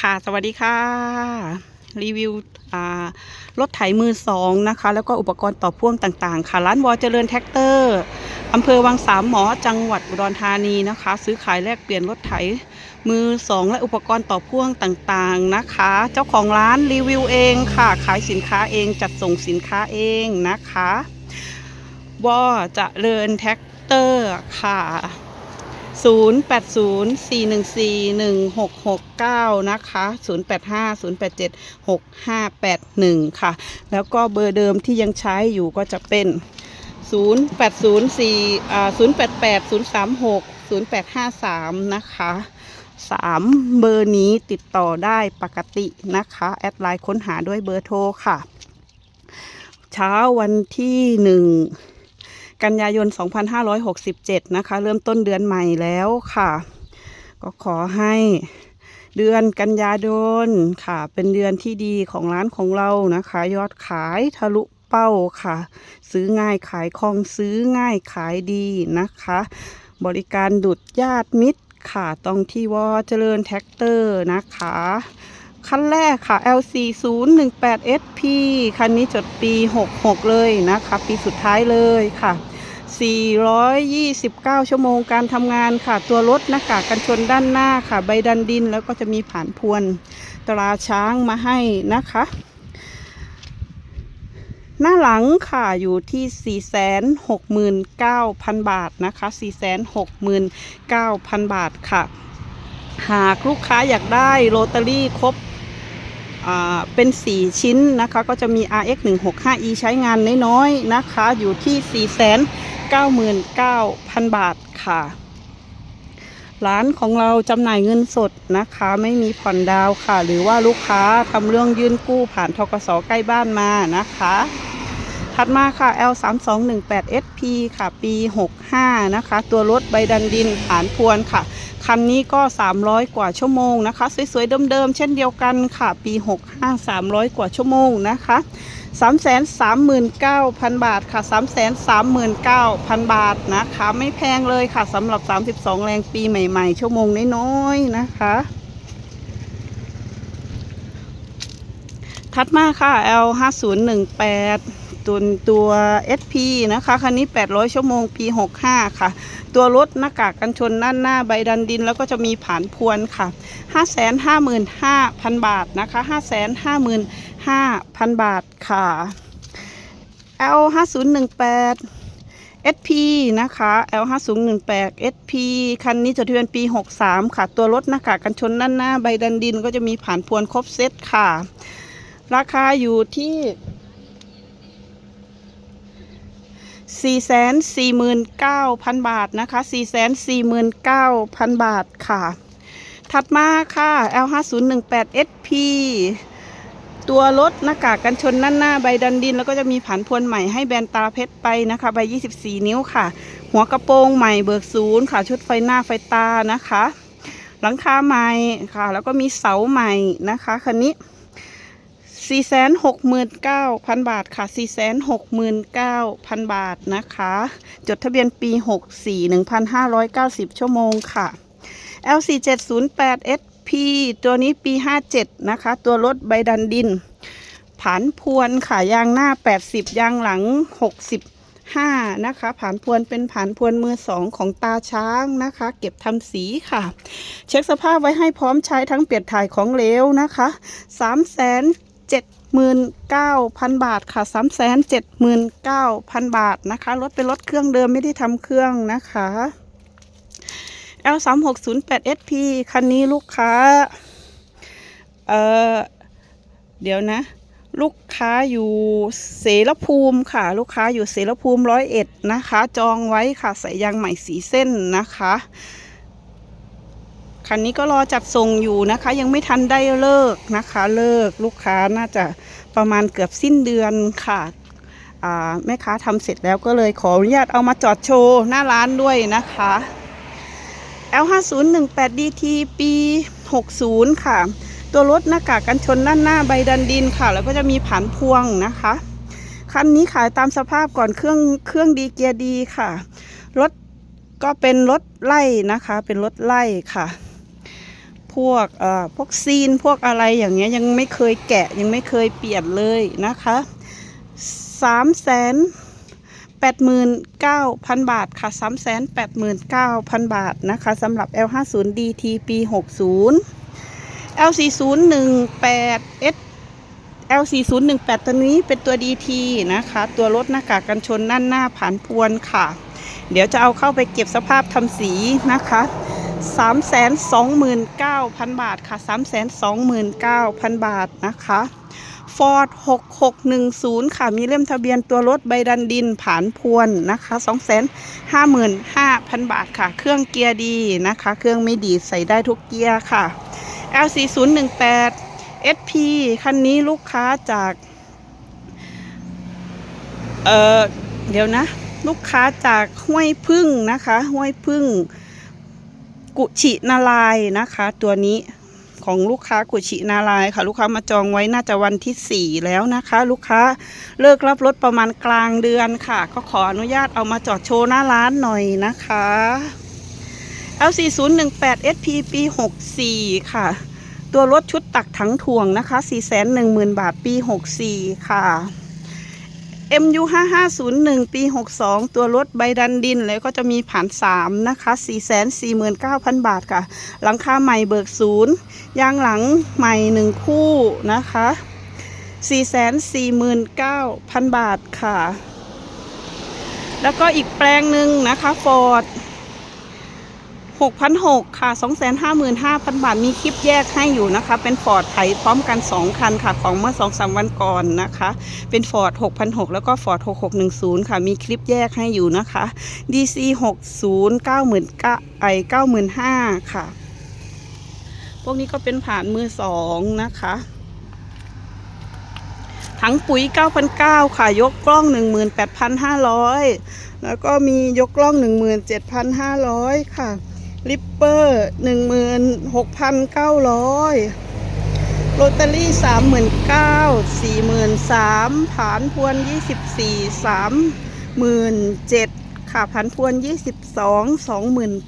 ค่ะ สวัสดีค่ะ รีวิวรถไถมือสองนะคะ แล้วก็อุปกรณ์ต่อพ่วงต่างๆ ค่ะ ร้านวอเจริญแท็กเตอร์อำเภอวังสามหมอจังหวัดอุดรธานีนะคะ ซื้อขายแลกเปลี่ยนรถไถมือสองและอุปกรณ์ต่อพ่วงต่างๆนะคะ เจ้าของร้านรีวิวเองค่ะ ขายสินค้าเองจัดส่งสินค้าเองนะคะวอเจริญแท็กเตอร์ค่ะ 0804141669 นะคะ 0850876581 ค่ะ แล้วก็เบอร์เดิมที่ยังใช้อยู่ก็จะเป็น 0804อ่า088036 0853 นะคะ 3 เบอร์นี้ติดต่อได้ปกตินะคะ แอดไลน์ค้นหาด้วยเบอร์โทรค่ะ เช้าวันที่หนึ่ง กันยายน 2567 นะคะ เริ่มต้นเดือนใหม่แล้วค่ะ ก็ขอให้เดือนกันยายนค่ะ เป็นเดือนที่ดีของร้านของเรานะคะ ยอดขายทะลุเป้าค่ะ ซื้อง่ายขายคล่องซื้อง่ายขายดีนะคะ บริการดุดญาติมิตรค่ะต้องที่วอเจริญแท็กเตอร์นะคะ คันแรกค่ะ LC 0 1 8 SP คันนี้จดปี 66 เลยนะคะ ปีสุดท้ายเลยค่ะ 429 ชั่วโมงการทำงานค่ะ ตัวรถหน้ากากกันชนด้านหน้าค่ะ ใบดันดินแล้วก็จะมีผ่านพวนตราช้างมาให้นะคะ หน้าหลังค่ะอยู่ที่ 469,000 บาทนะคะ 469,000 บาทค่ะ หากลูกค้าอยากได้โรตารี่ครบ เป็น 4 ชิ้นนะคะ ก็จะมี RX 165E ใช้งานน้อยๆนะคะ อยู่ที่ 499,000 บาทค่ะ ร้านของเราจำหน่ายเงินสดนะคะ ไม่มีผ่อนดาวค่ะ หรือว่าลูกค้าทำเรื่องยื่นกู้ผ่านทกสใกล้บ้านมานะคะ ถัดมาค่ะ L 3 2 1 8 SP ค่ะ ปี 65 นะคะ ตัวรถใบดันดินฐานพวนค่ะ คันนี้ก็ 300 กว่าชั่วโมงนะคะ สวย ๆ เดิม ๆ เช่นเดียวกันค่ะ ปี 65 300 กว่าชั่วโมงนะคะ339,000 บาทค่ะ 339,000 บาทนะคะ ไม่แพงเลยค่ะสำหรับ 32 แรงปีใหม่ๆ ชั่วโมงน้อยๆ นะคะ ถัดมาค่ะ L 5018 ตัวตัว SP นะคะ คันนี้ 800 ชั่วโมง ปี 65 ค่ะ ตัวรถหน้ากากกันชนด้านหน้าใบดันดิน แล้วก็จะมีผานพวนค่ะ 555,000 บาทนะคะ 555,000 บาทค่ะ L 5018 SP นะคะ L 5018 SP คันนี้จดทะเบียนปี 63 ค่ะ ตัวรถหน้ากากกันชนด้านหน้า ใบดันดินก็จะมีผ่านพวนครบเซตค่ะ ราคาอยู่ที่ 449,000 บาทนะคะ 449,000 บาทค่ะ ถัดมาค่ะ L 5018 SP ตัวรถหน้ากากกันชนด้านหน้าใบดันดิน แล้วก็จะมีผันพวนใหม่ให้แบนตาเพชรไปนะคะใบ 24 นิ้วค่ะ หัวกระโปรงใหม่เบิกศูนย์ค่ะ ชุดไฟหน้าไฟตานะคะ หลังคาใหม่ค่ะ แล้วก็มีเสาใหม่นะคะคันนี้ 469,000บาทค่ะ469,000บาทนะคะ จดทะเบียนปี64 1,590ชั่วโมงค่ะ L4708 SP ตัวนี้ปี57นะคะ ตัวรถใบดันดินผันพวนค่ะยางหน้า80ยางหลัง65นะคะผันพวนเป็นผันพวนมือสองของตาช้างนะคะ เก็บทำสีค่ะ เช็คสภาพไว้ให้พร้อมใช้ทั้งเปลี่ยนถ่ายของเหลวนะคะ 3 7 79,000บาทค่ะ379,000บาทนะคะรถเป็นรถเครื่องเดิมไม่ได้ทำเครื่องนะคะ L 3 6 0 8 SP คันนี้ลูกค้า เอ่อเดี๋ยวนะ ลูกค้าอยู่เสรภูมิค่ะ ลูกค้าอยู่เสรภูมิร้อยเอ็ดนะคะ จองไว้ค่ะใส่ยางใหม่สีเส้นนะคะ คันนี้ก็รอจัดส่งอยู่นะคะ ยังไม่ทันได้เลิกนะคะ เลิกลูกค้าน่าจะประมาณเกือบสิ้นเดือนค่ะแม่ค้าทำเสร็จแล้วก็เลยขออนุญาตเอามาจอดโชว์หน้าร้านด้วยนะคะ L 5 0 1 8 DT ปี 60 ค่ะ ตัวรถหน้ากากกันชนด้านหน้าใบดันดินค่ะ แล้วก็จะมีผันพวงนะคะ คันนี้ขายตามสภาพก่อนเครื่องเครื่องดีเกียร์ดีค่ะ รถก็เป็นรถไล่นะคะ เป็นรถไล่ค่ะ พวกเอ่อพวกซีนพวกอะไรอย่างเงี้ยยังไม่เคยแกะยังไม่เคยเปลี่ยนเลยนะคะสามแสนแปดหมื่นเก้าพันบาทค่ะสามแสนแปดหมื่นเก้าพันบาทนะคะสำหรับ L50 DT ปี60 L4018 S L4018 ตัวนี้เป็นตัว DT นะคะ ตัวรถหน้ากากกันชนด้านหน้าผ่านพวนค่ะ เดี๋ยวจะเอาเข้าไปเก็บสภาพทำสีนะคะ 329,000 บาทค่ะ 329,000 บาทนะคะ Ford 6610 ค่ะ มีเล่มทะเบียนตัวรถใบดันดินผ่านพวนนะคะ 255,000 บาทค่ะ เครื่องเกียร์ดีนะคะ เครื่องไม่ดีใส่ได้ทุกเกียร์ค่ะ L4018 SP คันนี้ลูกค้าจาก เอ่อเดี๋ยวนะ ลูกค้าจากห้วยพึ่งนะคะ ห้วยพึ่ง กุชินาลายนะคะ ตัวนี้ของลูกค้ากุชินาลายค่ะ ลูกค้ามาจองไว้น่าจะวันที่ 4 แล้วนะคะ ลูกค้าเลิกรับรถประมาณกลางเดือนค่ะ ก็ขออนุญาตเอามาจอดโชว์หน้าร้านหน่อยนะคะ L4018 SP ปี 64 ค่ะ ตัวรถชุดตักถังถ่วงนะคะ 410,000 บาทปี 64 ค่ะ MU 5501 ปี 62 ตัวรถใบดันดิน แล้วก็จะมีผ่าน 3 นะคะ 449,000 บาทค่ะ หลังคาใหม่เบิกศูนย์ยางหลังใหม่ 1 คู่นะคะ 449,000 บาทค่ะ แล้วก็อีกแปลงหนึ่งนะคะฟอร์ด 6,600ค่ะ 255,000 บาท มีคลิปแยกให้อยู่นะคะ เป็นฟอร์ดไถพร้อมกัน 2 คันค่ะ ของเมื่อ 2-3 วันก่อนนะคะ เป็นฟอร์ด6,600 แล้วก็ฟอร์ด6610 ค่ะ มีคลิปแยกให้อยู่นะคะ DC 60 90,000ไอ95,000 ค่ะ พวกนี้ก็เป็นผ่านมือ2นะคะถังปุ๋ย 9,900 ค่ะ ยกกล้อง 18,500 แล้วก็มียกกล้อง 17,500 ค่ะ ลิปเปอร์16,900โรตารี่39,000 43,000ผานพวน24 37,000ค่ะผันพวน 22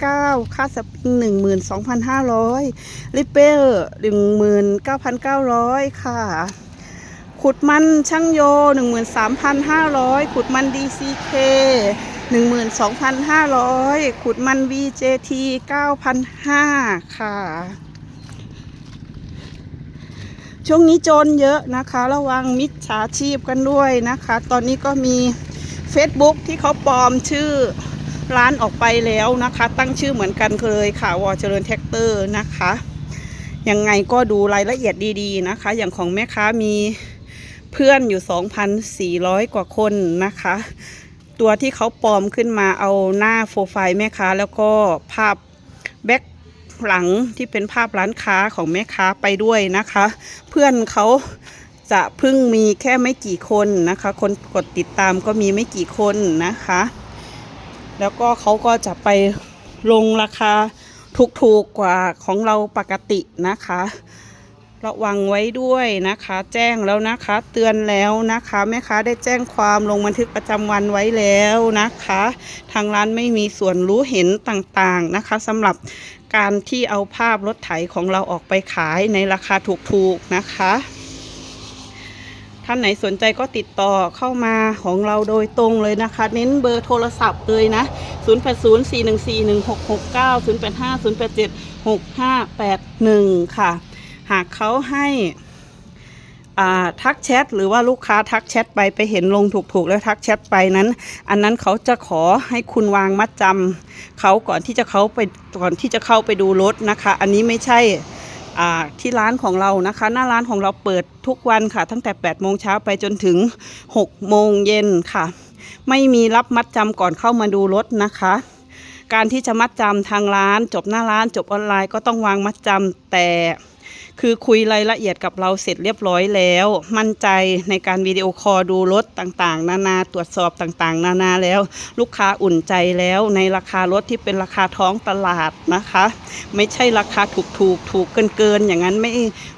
29,000ค่าสปริง12,500ลิปเปอร์19,900 ค่ะ ขุดมันช่างโย 13,500 ขุดมัน DCK 12,500 ขุดมัน VJT 9,500 ค่ะ ช่วงนี้โจรเยอะนะคะ ระวังมิจฉาชีพกันด้วยนะคะ ตอนนี้ก็มี Facebook ที่เขาปลอมชื่อร้านออกไปแล้วนะคะ ตั้งชื่อเหมือนกันเลยค่ะวอเจริญแท็กเตอร์นะคะ ยังไงก็ดูรายละเอียดดีๆนะคะ อย่างของแม่ค้ามีเพื่อนอยู่ 2,400 กว่าคนนะคะ ตัวที่เขาปลอมขึ้นมาเอาหน้าโปรไฟล์แม่ค้า แล้วก็ภาพแบ็คหลังที่เป็นภาพร้านค้าของแม่ค้าไปด้วยนะคะ เพื่อนเขาจะเพิ่งมีแค่ไม่กี่คนนะคะ คนกดติดตามก็มีไม่กี่คนนะคะ แล้วก็เขาก็จะไปลงราคาถูกๆกว่าของเราปกตินะคะ ระวังไว้ด้วยนะคะ แจ้งแล้วนะคะ เตือนแล้วนะคะ แม่ค้าได้แจ้งความลงบันทึกประจำวันไว้แล้วนะคะ ทางร้านไม่มีส่วนรู้เห็นต่างๆนะคะสำหรับการที่เอาภาพรถไถของเราออกไปขายในราคาถูกๆนะคะ ท่านไหนสนใจก็ติดต่อเข้ามาของเราโดยตรงเลยนะคะ เน้นเบอร์โทรศัพท์เลยนะ 0804141669 0850876581 ค่ะ หากเขาให้ทักแชทหรือว่าลูกค้าทักแชทไปไปเห็นลงถูกๆ แล้วทักแชทไปนั้น อันนั้นเขาจะขอให้คุณวางมัดจำเขาก่อนที่จะเขาไปก่อนที่จะเข้าไปดูรถนะคะ อันนี้ไม่ใช่ที่ร้านของเรานะคะ หน้าร้านของเราเปิดทุกวันค่ะ ตั้งแต่8โมงเช้าไปจนถึง6โมงเย็นค่ะ ไม่มีรับมัดจำก่อนเข้ามาดูรถนะคะ การที่จะมัดจำทางร้าน จบหน้าร้านจบออนไลน์ก็ต้องวางมัดจำแต่ คือคุยรายละเอียดกับเราเสร็จเรียบร้อยแล้ว มั่นใจในการวิดีโอคอลดูรถต่างๆ นานาตรวจสอบต่างๆ นานาแล้ว ลูกค้าอุ่นใจแล้วในราคารถที่เป็นราคาท้องตลาดนะคะ ไม่ใช่ราคาถูกๆถูกถูกเกินๆอย่างนั้นไม่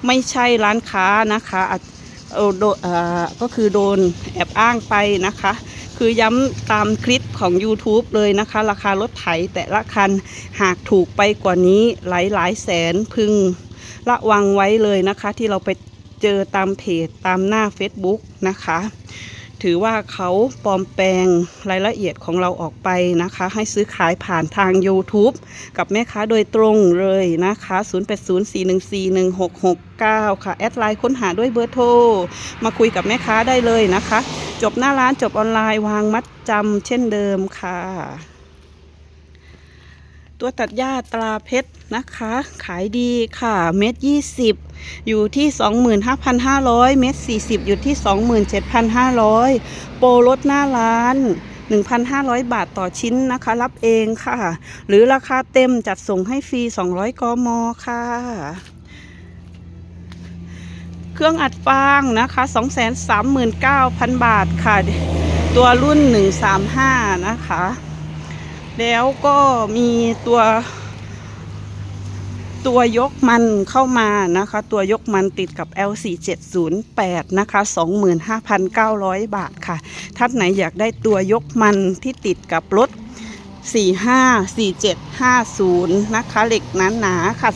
ไม่ใช่ร้านค้านะคะก็คือโดนแอบอ้างไปนะคะ คือย้ำตามคลิปของ YouTube เลยนะคะ ราคารถไถแต่ละคันหากถูกไปกว่านี้หลายหลายแสนพึง ระวังไว้เลยนะคะ ที่เราไปเจอตามเพจตามหน้า Facebook นะคะ ถือว่าเขาปลอมแปลงรายละเอียดของเราออกไปนะคะ ให้ซื้อขายผ่านทาง YouTube กับแม่ค้าโดยตรงเลยนะคะ 0804141669 ค่ะ แอดไลน์ค้นหาด้วยเบอร์โทร มาคุยกับแม่ค้าได้เลยนะคะ จบหน้าร้านจบออนไลน์วางมัดจำเช่นเดิมค่ะ ตัวตัดหญ้าตราเพชรนะคะ ขายดีค่ะเม็ดยี่สิบอยู่ที่ 25,500 เม็ด40 อยู่ที่ 27,500 โปรลดหน้าร้าน 1,500 บาทต่อชิ้นนะคะ รับเองค่ะ หรือราคาเต็มจัดส่งให้ฟรี 200 กม ค่ะ เครื่องอัดฟางนะคะ 239,000 บาทค่ะ ตัวรุ่น 135 นะคะ แล้วก็มีตัว ตัวยกมันเข้ามานะคะ ตัวยกมันติดกับ L4708 นะคะ 25,900 บาทค่ะ ท่านไหนอยากได้ตัวยกมันที่ติดกับรถ454750 นะคะ เหล็กหนาๆค่ะ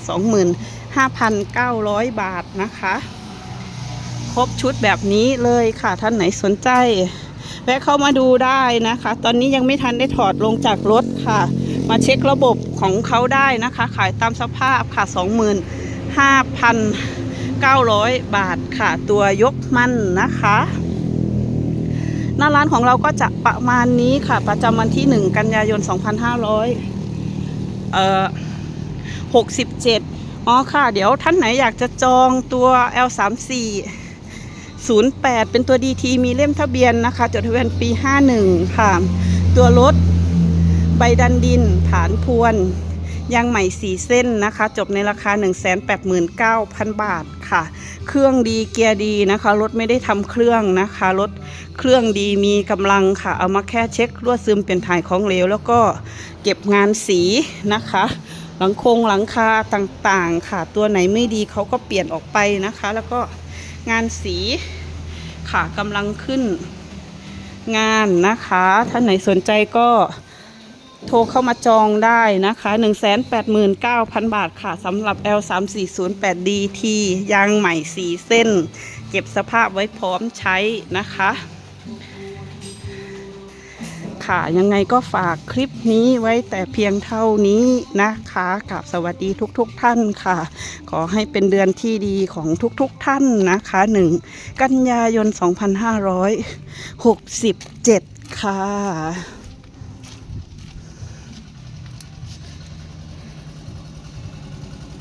25,900 บาทนะคะ ครบชุดแบบนี้เลยค่ะ ท่านไหนสนใจ แวะเข้ามาดูได้นะคะ ตอนนี้ยังไม่ทันได้ถอดลงจากรถค่ะ มาเช็คระบบของเขาได้นะคะ ขายตามสภาพค่ะ 25,900 บาทค่ะ ตัวยกมันนะคะหน้าร้านของเราก็จะประมาณนี้ค่ะ ประจำวันที่ 1 กันยายน 2500เอ่อ67 อ๋อค่ะ เดี๋ยวท่านไหนอยากจะจองตัว L34 08 เป็นตัว DT มีเล่มทะเบียนนะคะ จดทะเบียนปี 51 ค่ะ ตัวรถใบดันดิน ฐานพวน ยางใหม่4เส้นนะคะ จบในราคา 189,000 บาทค่ะ เครื่องดีเกียร์ดีนะคะ รถไม่ได้ทำเครื่องนะคะ รถเครื่องดีมีกำลังค่ะ เอามาแค่เช็ครั่วซึมเปลี่ยนถ่ายของเหลว แล้วก็เก็บงานสีนะคะหลังโครงหลังคาต่างๆ ค่ะ ตัวไหนไม่ดีเขาก็เปลี่ยนออกไปนะคะ แล้วก็ งานสีค่ะกำลังขึ้นงานนะคะ ท่านไหนสนใจก็โทรเข้ามาจองได้นะคะ 189,000 บาทค่ะสำหรับ L3408DT ยางใหม่สีเส้น เก็บสภาพไว้พร้อมใช้นะคะ ค่ะ ยังไงก็ฝากคลิปนี้ไว้แต่เพียงเท่านี้นะคะกับสวัสดีทุกๆทท่านค่ะ ขอให้เป็นเดือนที่ดีของทุกๆทท่านนะคะหนึ่งกันยายน 2567 ค่ะ